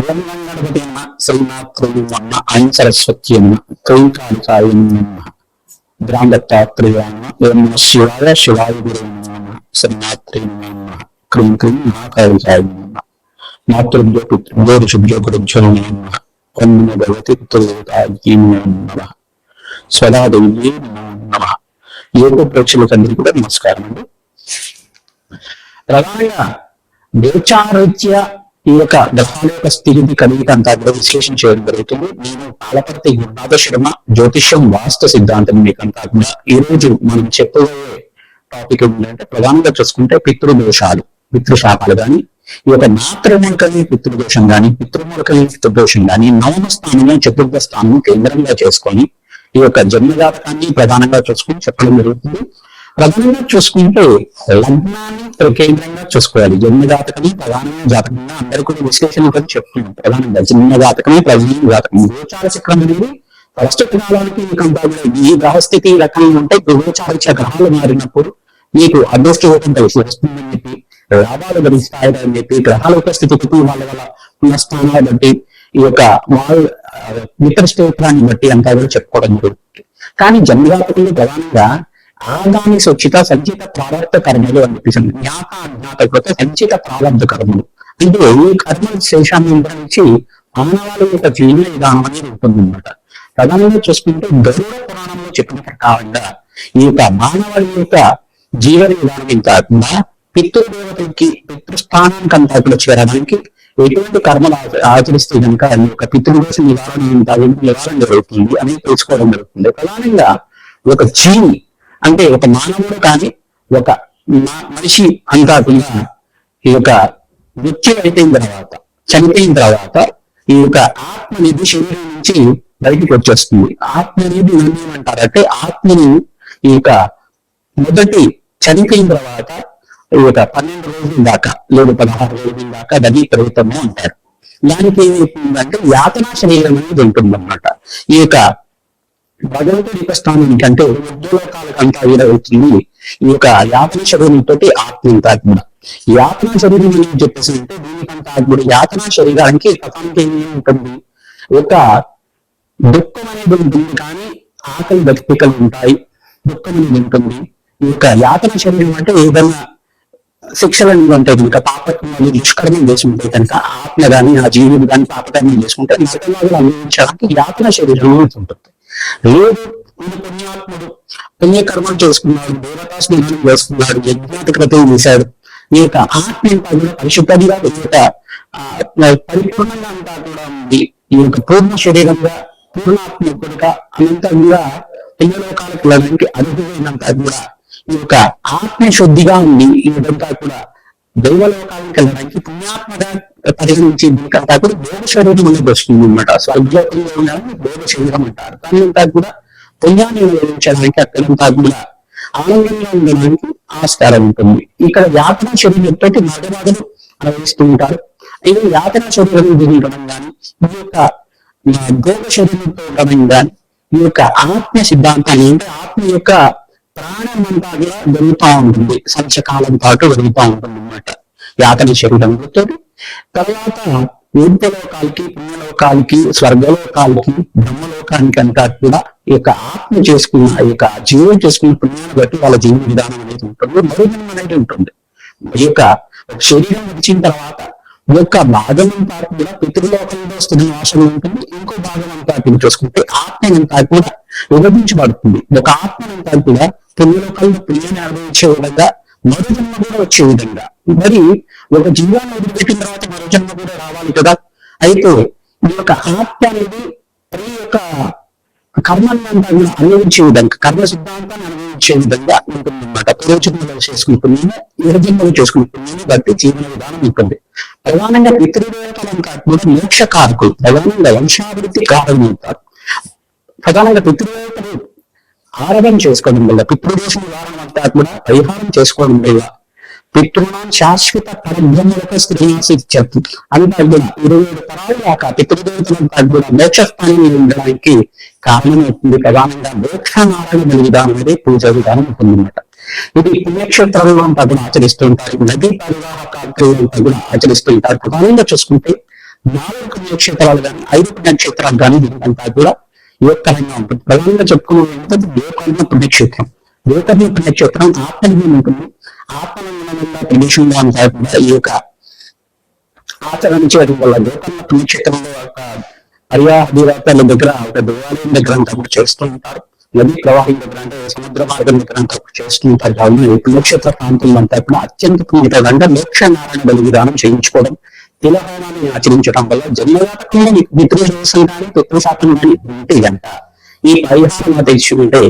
గణపతి అన్న శ్రీనాథుడు అన్న ఆయన సరస్వతి అన్న కైకాళికాయ గ్రామదత్తాత్రేయ అన్న ఓం నమః శివాయ శివాయ గురు అన్న శ్రీనాథ్రి అన్న క్రీం క్రీం మహాకాళికాయ అన్న మాతృభ్యో పితృభ్యో ఋషుభ్యో గురుభ్యో నమ ఓం భగవతి పితృదేవతాయ నమ యోగ ప్రేక్షకులందరికీ కూడా నమస్కారం అండి ప్రధానంగా దేవచారీత్య ఈ యొక్క గ్రహాల యొక్క స్థితిని కలిగి అంతా కూడా విశ్లేషణ చేయడం జరుగుతుంది. నేను కాలపర్తి గురునాథ శర్మ జ్యోతిష్యం వాస్తు సిద్ధాంతం మీకంతా కూడా ఈ రోజు మనం చెప్పబోయే టాపిక్ ఏంటంటే ప్రధానంగా చూసుకుంటే పితృదోషాలు పితృశాపాలు కానీ ఈ యొక్క మాతృమూలకల్ని పితృదోషం కానీ పితృమూలకల్ని పితృదోషం కానీ నవమ స్థానంలో చతుర్థ స్థానం కేంద్రంగా చేసుకొని ఈ యొక్క జన్మజాతకాన్ని ప్రధానంగా చూసుకుని చెప్పడం జరుగుతుంది. ప్రధానంగా చూసుకుంటే లగ్నాన్ని కేంద్రంగా చూసుకోవాలి. జన్మ జాతకమే ప్రధానమైన జాతకంగా అందరూ కూడా విశ్లేషణ కూడా చెప్తున్నాం. ప్రధానంగా జన్మ జాతకమే ప్రధాన జాతకం. గోచార చక్రం అనేది ప్రస్తుత కాలానికి మీకు ఈ గ్రహస్థితి రకంగా ఉంటే గోచార గ్రహాలు మారినప్పుడు మీకు అదృష్ట కలిసి వస్తుందని చెప్పి లాభాలు గడిస్తాయని చెప్పి గ్రహాల యొక్క స్థితికి వాళ్ళ వల్ల ఉన్న స్థానాలు బట్టి ఈ యొక్క వాళ్ళ మిత్ర స్తోత్రాన్ని బట్టి అంతా కూడా చెప్పుకోవడం జరుగుతుంది. కానీ జన్మజాతకంలో ప్రధానంగా ఆగామి సుచిత సంచిత ప్రారంభ కర్మలు అని చెప్పేసి జ్ఞాత అజ్ఞాత సంచిత ప్రారంభ కర్మలు. అంటే ఈ కర్మల శేషాన్ని నిర్వహించి మానవాళి యొక్క జీవన విధానం అనేది ఉంటుందన్నమాట ప్రధానంగా చూసుకుంటే గరుడ పురాణంలో చెప్పిన ప్రకారంగా ఈ యొక్క మానవాళి యొక్క జీవన విధానం కాకుండా పితృదేవతలకి పితృస్థానానికి అంతా కూడా చేరడానికి ఎటువంటి కర్మలు ఆచరిస్తే కనుక ఈ యొక్క పితృదోష నివారణ నివారణ జరుగుతుంది అని తెలుసుకోవడం జరుగుతుంది. ప్రధానంగా ఒక జీవి అంటే ఒక మానవుడు కానీ ఒక మనిషి అంతాకుండా ఈ యొక్క మృత్యు అయిపోయిన తర్వాత చనిపోయిన తర్వాత ఈ యొక్క ఆత్మ అనేది శరీరం నుంచి బయటికి వచ్చేస్తుంది. ఆత్మ అనేది ఏమంటారంటే ఆత్మని ఈ యొక్క మొదటి చనిపోయిన తర్వాత ఈ యొక్క పన్నెండు రోజుల దాకా లేదా పదహారు రోజుల దాకా దీ ప్రభుత్వము అంటారు. దానికి ఏమైతుందంటే యాతనా శరీరం అనేది ఉంటుంది అన్నమాట ఈ యొక్క భగవంతుడి యొక్క స్థానానికి అంటే ఉద్యోగాలకు అంతా వీరవుతుంది ఈ యొక్క యాత్ర శరీరంతో ఆత్మ అంతా కూడా. శరీరం అని చెప్పేసి అంటే దీనికంతా కూడా యాతన శరీరానికి కథానికి ఏమి ఉంటుంది. ఒక దుఃఖం అనేది ఉంటుంది కానీ ఆకలి భక్తికలు ఉంటాయి. దుఃఖం అనేది ఉంటుంది. ఈ యొక్క యాతన శరీరం అంటే ఏదైనా శిక్షలు అనేవి ఉంటాయి కనుక పాపత్వాన్ని దుష్కర్మం చేసుకుంటే కనుక ఆత్మ కానీ ఆ జీవుడు కానీ పాపకర్మం చేసుకుంటే నిజంగా అనుభవించడానికి యాత్ర శరీరం ఉంటుంది. లేదు ఈయన పుణ్యాత్ముడు. పుణ్యకర్మలు చేసుకున్నాడు దేవతా స్నేహం చేసుకున్నాడు చేశాడు. ఈ యొక్క ఆత్మ అంతా కూడా పరిశుద్ధంగా ఈ యొక్క ఆ, పరిపూర్ణంగా అంతా కూడా ఉంది. ఈ యొక్క పూర్ణ శరీరంగా పూర్ణాత్మకుడుగా అనంతంగా పుణ్యలోకాలకు వెళ్ళడానికి అర్హులైనంత కూడా ఈ యొక్క ఆత్మ శుద్ధిగా ఉంది. ఈ విధంగా కూడా దైవలోకానికి వెళ్ళడానికి పుణ్యాత్మగా పరిగణించి దీనికంతా కూడా దేవ శరీరం అనేది వస్తుంది అనమాట స్వర్గలోకంలో ఉండాలని దేవ శరీరం అంటారు. కానీ అంతా కూడా పుణ్యాన్ని అనుభవించడానికి అక్కడంతా కూడా ఆనందంగా ఉండడానికి ఆస్కారం ఉంటుంది. ఇక్కడ యాతన శరీరంతో మగవాదులు అనుభవిస్తూ ఉంటారు. ఇది యాతన శరీరం ఉండడం కానీ ఈ యొక్క భోగ శరీరంతో ఉండడం కానీ ఈ యొక్క ఆత్మ సిద్ధాంతాన్ని అంటే ఆత్మ యొక్క ప్రాణం అంతా కూడా జరుగుతూ ఉంటుంది. సంచకాలం పాటు జరుగుతూ ఉంటుంది అన్నమాట యాతన శరీరంతో. తర్వాత ఊర్ధలోకాలకి పుణ్యలోకాలకి స్వర్గలోకాలకి బ్రహ్మలోకానికి అంతా కూడా ఈ యొక్క ఆత్మ చేసుకున్న ఈ యొక్క జీవం చేసుకున్న పుణ్యాన్ని బట్టి వాళ్ళ జీవన విధానం అనేది ఉంటుంది. మరుజన్మ అనేది ఉంటుంది. ఈ యొక్క శరీరం వచ్చిన తర్వాత యొక్క భాగం అంతా కూడా పితృలోకంలో స్థితి నాశనం ఉంటుంది ఇంకో భాగం అంతా చూసుకుంటే ఆత్మ అంతా కూడా విభజించబడుతుంది. ఒక ఆత్మ అంతా కూడా పుణ్యలోకంలో పుణ్యాన్ని అనుభవించే విధంగా మరో జన్మ కూడా వచ్చే విధంగా. మరి ఒక జీవాన్ని వదిలిపెట్టిన తర్వాత మరో జన్మ కూడా రావాలి కదా? అయితే ఈ యొక్క ఆత్మ అనేది ప్రతి యొక్క కర్మని అంతా కూడా అనుభవించే విధంగా కర్మ సిద్ధాంతాన్ని అనుభవించే విధంగా ఉంటుంది అనమాట ప్రయోజనాలు చేసుకుని పుణ్యము నిర్జన్మలు బట్టి జీవన విధానం ఉంటుంది. ప్రధానంగా పితృదేవతలు కాకపోతే మోక్ష కారకులు ప్రధానంగా వంశాభివృద్ధి కారణం అవుతారు ప్రధానంగా పితృదేవతలు ఆరాధన చేసుకోవడం వల్ల పితృదేశం ద్వారా అంతా కూడా పరిహారం చేసుకోవడం వల్ల పితృణం శాశ్వత పరిభ్రమలకు శ్రీనివాసి చెప్తుంది అంతా కూడా ఇరవై ఏడు తరాల దాకా పితృదేవతలంతా కూడా మోక్ష ఉండడానికి కారణమవుతుంది ప్రధానంగా మోక్ష నారాయణ విధానం అనేది పూజ విధానం ఉంటుందన్నమాట ఇది పుణ్యక్షేత్రంలో అంతా కూడా ఆచరిస్తూ ఉంటారు. నదీ పరివాహ కార్యక్రమం అంతా కూడా ఆచరిస్తూ ఉంటారు ప్రధానంగా చూసుకుంటే నాలుగు పుణ్యక్షేత్రాలు కానీ ఐదు పుణ్యక్షేత్రాలు కానీ దీనికంతా కూడా యువకరంగా ఉంటుంది. ప్రధానంగా చెప్పుకునేది గోకర్ణ పుణ్యక్షేత్రం. గోకర్ణ పుణ్యక్షేత్రం ఆత్మలింగం ఉంటుంది. ఆత్మలింగం ఉన్న ప్రదేశంలో అంతా కూడా ఈ యొక్క ఆచరించడం వల్ల గోకర్ణ పుణ్యక్షేత్రంలో ఒక పర్యాదివాతాల దగ్గర ఒక దేవాలయం దగ్గర అంతా కూడా చేస్తూ ఉంటారు. నదీ ప్రవాహం దగ్గర అంటే సముద్ర మార్గం దగ్గర అంతా కూడా చేస్తూ ఉంటారు. కావున పుణ్యక్షేత్ర ప్రాంతంలో అంతా కూడా అత్యంత పుణ్యకరంగా మోక్ష నారాయణ బలి విధానం చేయించుకోవడం తిలహోమాన్ని ఆచరించడం వల్ల జన్మజాతకంలో మీకు పితృదోషం కానీ పితృశాతం కానీ ఉంటే గంట ఈ పరిహారం తెచ్చుకుంటే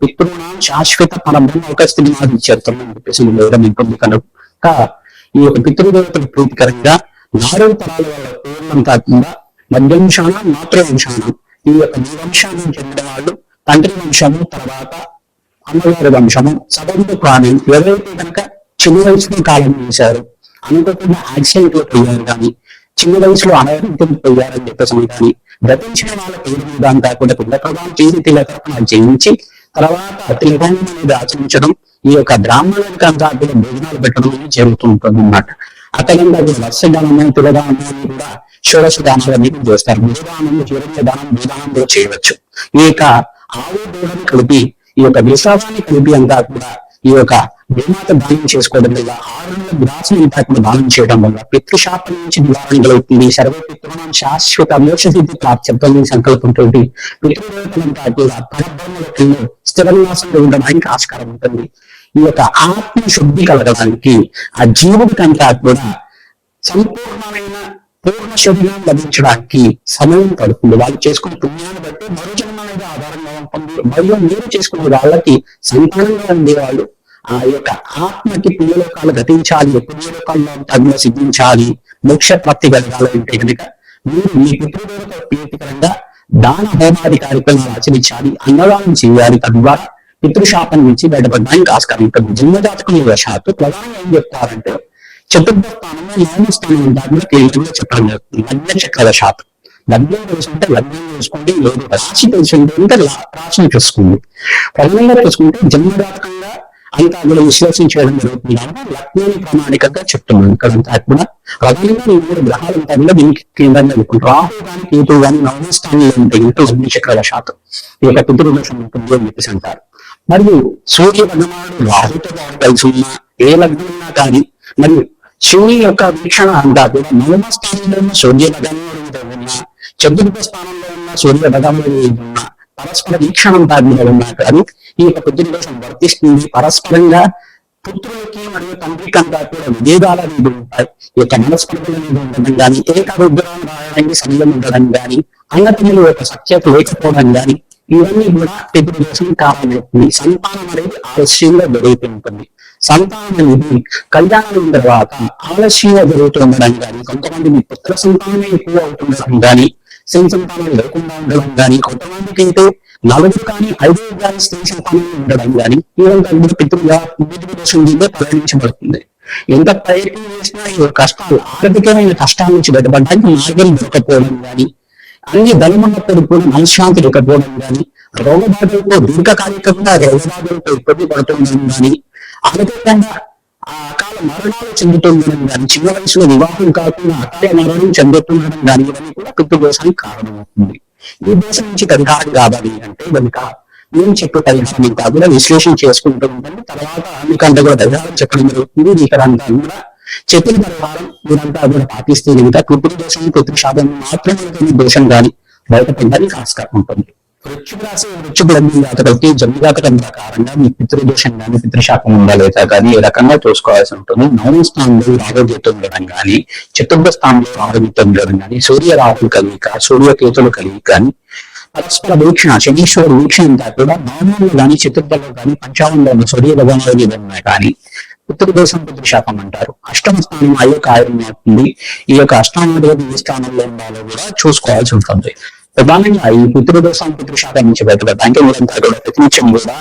పితృణం శాశ్వత పరబ్రహ్మ ఒక స్థితి మాది చేస్తామని చెప్పేసి వేదం ఉంటుంది కనుక ఈ యొక్క పితృదేవతల ప్రీతికరంగా నాలుగు తరాల వాళ్ళ పూర్ణంతా కాకుండా మధ్యంశాన మాతృవంశాన ఈ యొక్క వంశానికి చెందిన వాళ్ళు తండ్రి వంశము తర్వాత అమ్మగారి వంశము సబంధ ప్రాణం ఎవరైతే కనుక చిన్న వయసులో కాలం చేశారు అనుకోకుండా యాక్సిడెంట్లో పోయారు కానీ చిన్న వయసులో అనారోగ్యం పోయారని చెప్పేసి కానీ గతించిన వాళ్ళ పేరు మీద కాకుండా కూడా పిండ చేసి తిలకర్పణ జయించి తర్వాత తిలకం అనేది ఆచరించడం ఈ యొక్క బ్రాహ్మణులకి అంతా కూడా భోజనాలు పెట్టడం అనేది జరుగుతూ ఉంటుంది అనమాట అతనంగా కూడా వర్షదానము తిలదానము అని కూడా షోడశ దానాలు అనేది చేస్తారు. భూదానము చివరి దానం భూదానం కూడా చేయవచ్చు. ఈ యొక్క ఆవు దూడని కలిపి ఈ యొక్క విశ్వాసాన్ని కలిపి అంతా కూడా ఈ యొక్క భూమాత దానం చేసుకోవడం వల్ల ఆరు నెలల గ్రాసం దానం చేయడం వల్ల పితృశాపం నుంచి నివారణ కలుగుతుంది. సర్వ పితృణం శాశ్వత మోక్ష సిద్ధి ప్రాప్త్యం సంకల్పంతోటి పితృదేవతలను కాకుండా పరబ్రహ్మలో స్థిర నివాసంలో ఉండడానికి ఆస్కారం ఉంటుంది. ఈ యొక్క ఆత్మ శుద్ధి కలగడానికి ఆ జీవుడికి అంతా కూడా సంపూర్ణమైన పూర్ణ శరీరం లభించడానికి సమయం పడుతుంది. వాళ్ళు చేసుకున్న పుణ్యాన్ని బట్టి మరో మరియు మీరు చేసుకునే వాళ్ళకి సంతానంగా ఉండేవాళ్ళు ఆ యొక్క ఆత్మకి పుణ్యలోకాలు గతించాలి పుణ్యలోకాల్లో తగిన సిద్ధించాలి మోక్ష ప్రాప్తి కలగాలంటే కనుక మీరు మీ పితృదేవత ప్రీతికరంగా దాన హోమాది కార్యక్రమాలు ఆచరించాలి అన్నదానం చేయాలి తద్వారా పితృశాపం నుంచి బయటపడడానికి ఆస్కారం. ఉంటుంది జన్మజాతకుల వశాత్తు ప్రధానంగా ఏం చెప్తారంటే చతుర్థ స్థానంలో నాలుగు స్థానం దాంట్లో చెప్పడం జరుగుతుంది. లగ్న చక్ర శాతం లగ్నం తెలుసుకుంటే లగ్నం చూసుకుంటే లేదు రాశి తెలుసుకుంటే అంటే రాశిని చూసుకుంది ప్రధానంగా చూసుకుంటే జన్మజాతకంగా అంతా కూడా చేయడం జరుగుతుంది. అంటే లగ్నాన్ని ప్రామాణికంగా చెప్తున్నాను. ఇక్కడ అంతా కూడా ప్రధానంగా ఈ మూడు గ్రహాలు ఉంటాయి కూడా దీనికి కేంద్రంగా చెప్పుకుంటారు రాహు కానీ కేతు కానీ నవమ స్థానంలో ఉంటాయి ఇంట్లో లగ్న చక్రాల శాతం ఈ యొక్క పితృదోషం ఉంటుంది అని చెప్పేసి అంటారు. మరియు సూర్య భగవానుడు రాహుతో పాటు కలిసి ఉన్న ఏ లగ్నం ఉన్నా కానీ మరియు శివుని యొక్క వీక్షణ అంతా కూడా నవమ స్థానంలో సూర్య భగవానుడితో చతుర్థ స్థానంలో ఉన్న సూర్య భగవానుడు ఉన్న పరస్పర వీక్షణం అంతా ఉన్నా కానీ ఈ యొక్క పితృదోషం వర్తిస్తుంది. పరస్పరంగా పుత్రులకి మరియు తండ్రికి అంతా కూడా విభేదాలు అనేది ఉంటాయి. ఈ యొక్క మనస్పర్ధలు అనేది ఉండడం కానీ ఏకాభిప్రాయం రాయడానికి సమయం ఉండడం కానీ అన్నతమ్ముల యొక్క సఖ్యత లేకపోవడం కానీ ఇవన్నీ కూడా పితృదోషం కారణమవుతుంది. సంతానం అనేది ఆలస్యంగా జరుగుతుంటుంది సంతానం అనేది కళ్యాణం తర్వాత ఆలస్యంగా జరుగుతుండడం కానీ కొంతమంది మీ పుత్ర సంతానమే ఎక్కువ అవుతుండడం కానీ స్త్రీ సంతానం లేకుండా ఉండడం కానీ కొంతమందికి అయితే నలుగురు కానీ ఐదుగురు కానీ స్త్రీ సంతానం ఉండడం కానీ ఇదంతా కూడా పితృగా పితృదోషం కింద పరిగణించబడుతుంది ఎంత ప్రయత్నం చేసినా ఈ కష్టాలు ఆర్థికమైన కష్టాల నుంచి బయటపడడానికి మార్గం దొరకపోవడం కానీ అన్ని ధనమున్నప్పుడు కూడా మనశ్శాంతి లేకపోవడం కానీ రోగబాధలతో దీర్ఘకాలికంగా రోగబాధలతో ఇబ్బంది పడుతుండడం కానీ ఆర్థికంగా ఆ అకాల మరణాలు చెందుతుండడం కానీ చిన్న వయసులో వివాహం కాకుండా అకాల మరణం చెందుతుండడం కానీ ఇవన్నీ కూడా పితృదోషానికి కారణమవుతుంది. ఈ దోషం నుంచి పరిహారం కావాలి అంటే కనుక నేను చెప్పే పరిహారం ఇంకా కూడా విశ్లేషణ చేసుకుంటూ ఉంటాను తర్వాత మీకంతా కూడా పరిహారం చెప్పడం జరుగుతుంది. మీకు అంతా కూడా చెప్పిన పరిహారం మీరంతా కూడా పాటిస్తే కనుక పితృదోషం పితృశాపం మాత్రమే దోషం కానీ బయటపడడానికి ఆస్కారం ఉంటుంది. వృక్షుడు రాసి వృక్షుడు లగ్నం జాతకులకి జన్మ జాతకం ప్రకారంగా మీ పితృదోషం కానీ పితృశాపం ఉందా లేదా కానీ ఏ రకంగా చూసుకోవాల్సి ఉంటుంది. నవమ స్థానంలో ఆరోగ్యత ఉండడం కానీ చతుర్థ స్థానంలో ఆరోగ్యత ఉండడం కానీ సూర్య రాహులు కలిగిక సూర్యకేతులు కలిగి కానీ పరస్పర వీక్షణ శనీశ్వర వీక్షణ కూడా నవమంలో కానీ చతుర్థలో కానీ పంచామంలో ఉన్న సూర్య భగవానుల మీద ఉన్నాయి కానీ పితృదోషం పితృశాపం అంటారు. అష్టమ స్థానం ఆ యొక్క ఆయుర్యం అవుతుంది ఈ యొక్క అష్టామాధిపతి ఏ స్థానంలో ఉండాలో కూడా చూసుకోవాల్సి ఉంటుంది. ప్రధానంగా ఈ పితృదోషం పితృశాపం నుంచి బయటపడడానికి మీరంతా కూడా ప్రతినిత్యం కూడా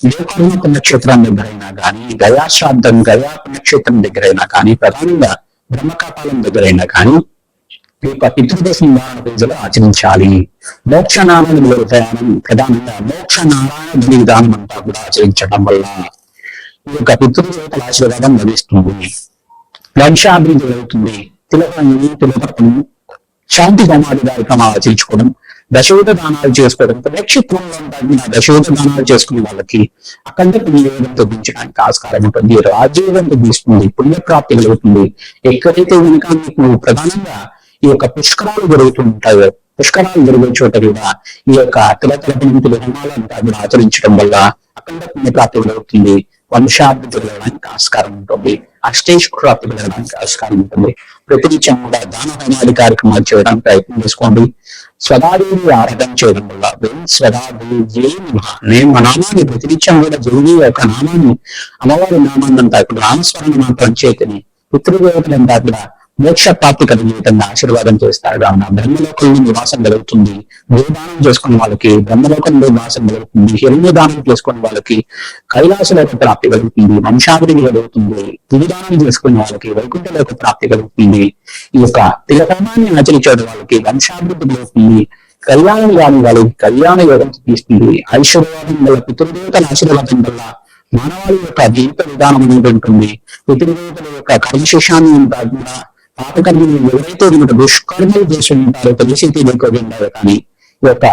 గోకర్ణ పుణ్యక్షేత్రం దగ్గరైనా కానీ గయాశ్రాద్ధం గయా నక్షత్రం దగ్గరైనా కానీ ప్రధానంగా బ్రహ్మకాపాలం దగ్గరైనా కానీ ఈ యొక్క పితృదోష నివారణ పూజలు ఆచరించాలి. మోక్ష నారాయణ ప్రయాణం ప్రధానంగా మోక్ష నారాయణ బలి విధానం అంతా కూడా ఆచరించడం వల్ల ఈ యొక్క పితృదేవతల ఆశీర్వాదం లభిస్తుంది. వంశాభివృద్ధి జరుగుతుంది తిలకము తిలకము శాంతి హోమాది కార్యక్రమాలు ఆచరించుకోవడం దశోధ దానాలు చేసుకోవడం నక్షత్రంలో తగిన దశోధ దానాలు చేసుకునే వాళ్ళకి అక్కడ పుణ్యయోగం తగ్గించడానికి ఆస్కారం ఉంటుంది రాజయోగం తగ్గిస్తుంది పుణ్యప్రాప్తి కలుగుతుంది. ఎక్కడైతే కనుక మీకు ప్రధానంగా ఈ యొక్క పుష్కరాలు జరుగుతుంటాయో పుష్కరాలు జరిగే చోట కూడా ఈ యొక్క తిలతలపనింతులు హోమాలంతా కూడా ఆచరించడం వల్ల అఖండ పుణ్యప్రాప్తి కలుగుతుంది. వంశాభివృద్ధి కలగడానికి ఆస్కారం ఉంటుంది. అష్టేష్ ప్రాప్తి ఆస్కారం ఉంటుంది. ప్రతినిత్యం కూడా దాన హోమాది కార్యక్రమాలు చేయడానికి ప్రయత్నం చేసుకోండి. స్వదాదేవి ఆరాధన చేయడం వల్ల స్వదాదేవి నేను మా నామాన్ని ప్రతినిత్యం కూడా దేవుని యొక్క నామాన్ని అమ్మవారి నామాన్ని అంతా కూడా నామస్మరణ మాత్రం చేతిని పితృదేవతలంతా కూడా మోక్ష ప్రాప్తి కలిగే ఆశీర్వాదం చేస్తాడు కావున బ్రహ్మలోకంలో నివాసం కలుగుతుంది. గోదానం చేసుకున్న వాళ్ళకి బ్రహ్మలోకంలో నివాసం కలుగుతుంది. హిరణ్యదానం చేసుకున్న వాళ్ళకి కైలాసలోక ప్రాప్తి కలుగుతుంది. వంశాభివృద్ధి కలుగుతుంది. తిరుదానం చేసుకున్న వాళ్ళకి వైకుంఠలోక ప్రాప్తి కలుగుతుంది. ఈ యొక్క తిలకర్మాన్ని ఆచరించే వాళ్ళకి వంశాభివృద్ధి కలుగుతుంది. కళ్యాణం కాని వాళ్ళకి కళ్యాణ యోగం తీస్తుంది ఐశ్వర్యవాదం వల్ల పితృదేవతల ఆశీర్వాదం వల్ల మానవాళి యొక్క జీవిత విధానం అనేది ఉంటుంది. పితృదేవతల యొక్క కర్మశేషాన్ని పాపకర్మలు ఎవరైతే వీళ్ళు దుష్కర్మలు చేసి ఉంటారో తెలిసి తెలియకపోయి ఉంటారో కానీ ఈ యొక్క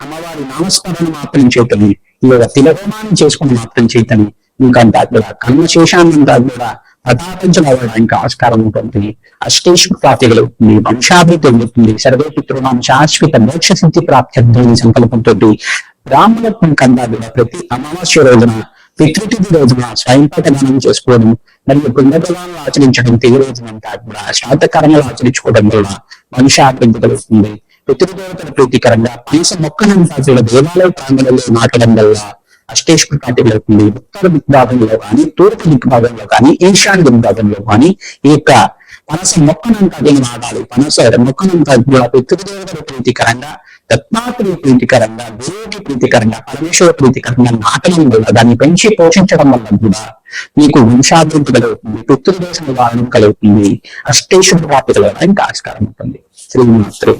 అమ్మవారి నామస్మరణ మాత్రం చేతని ఈ యొక్క తిలకమాన్ని చేసుకుని మాత్రం చేతని ఇంకంతా కూడా కర్మశేషాన్ని అంతా కూడా ప్రతాపించబడడానికి ఆస్కారం ఉంటుంది. అష్టేశ్వర ప్రాప్తి కలుగుతుంది వంశాభివృద్ధి కలుగుతుంది సర్వేపితృనాం శాశ్వత మోక్ష సిద్ధి ప్రాప్తి సంకల్పంతో బ్రాహ్మణత్వం కన్నా ప్రతి అమావాస్య రోజున పితృతిథి రోజున స్వయంపాక దానం చేసుకోవడం మరియు పుణ్యఫలాలను ఆచరించడం తెగి కాకుండా అంతా కూడా శాతకర్మలు ఆచరించుకోవడం వల్ల మనిషి వంశాభివృద్ధి కలుగుతుంది పితృదేవతల ప్రీతికరంగా పనస మొక్కలను కూడా దేవాలయ ప్రాంగణంలో నాటడం వల్ల అష్టేశ్వర ప్రాంతి వెళ్తుంది. ఉత్తర దిగ్భాగంలో కానీ తూర్పు దిగ్భాగంలో కానీ ఈశాన్య దిగ్భాగంలో కానీ ఈ యొక్క పనస మొక్కనంతా కూడా నాటాలి. పనస మొక్కనంతా కూడా పితృదేవతల ప్రీతికరంగా దత్తాత్రేయ ప్రీతికరంగా దేవుడి ప్రీతికరంగా పరమేశ్వర ప్రీతికరంగా నాటడం వల్ల దాన్ని పెంచి పోషించడం వల్ల కూడా మీకు వంశాభివృద్ధి కలుగుతుంది పితృదేశ నివారణ కలుగుతుంది అష్టేశ్వర ప్రాప్తి కలగడానికి ఆస్కారం ఉంటుంది. శ్రీమాత్రే